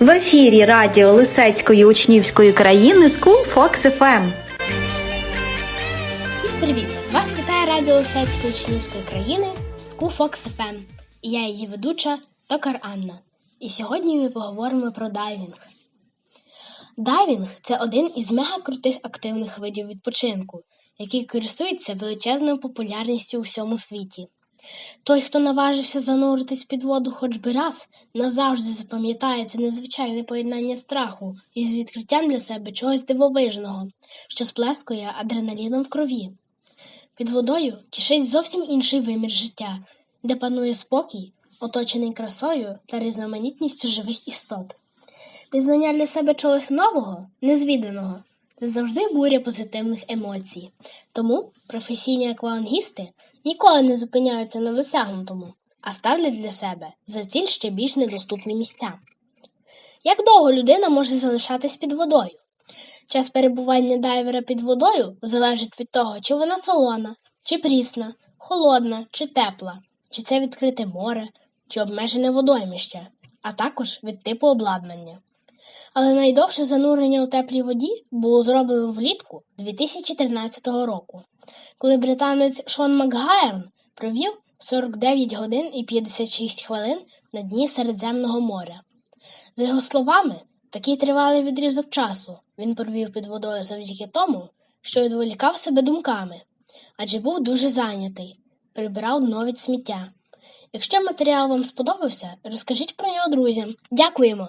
В ефірі радіо Лисецької учнівської країни School Fox FM. Привіт! Вас вітає радіо Лисецької учнівської країни School Fox FM. І я її ведуча Токар Анна. І сьогодні ми поговоримо про дайвінг. Дайвінг це один із мегакрутих активних видів відпочинку, який користується величезною популярністю у всьому світі. Той, хто наважився зануритись під воду хоч би раз, назавжди запам'ятає це незвичайне поєднання страху із відкриттям для себе чогось дивовижного, що сплескує адреналіном в крові. Під водою тішить зовсім інший вимір життя, де панує спокій, оточений красою та різноманітністю живих істот. Пізнання для себе чогось нового, незвіданого це завжди буря позитивних емоцій. Тому професійні аквалангісти ніколи не зупиняються на досягнутому, а ставлять для себе за ціль ще більш недоступні місця. Як довго людина може залишатись під водою? Час перебування дайвера під водою залежить від того, чи вона солона, чи прісна, холодна, чи тепла, чи це відкрите море, чи обмежене водоймище, а також від типу обладнання. Але найдовше занурення у теплій воді було зроблено влітку 2013 року, коли британець Шон Макгайрн провів 49 годин і 56 хвилин на дні Середземного моря. За його словами, такий тривалий відрізок часу він провів під водою завдяки тому, що відволікав себе думками, адже був дуже зайнятий, прибирав дно від сміття. Якщо матеріал вам сподобався, розкажіть про нього друзям. Дякуємо!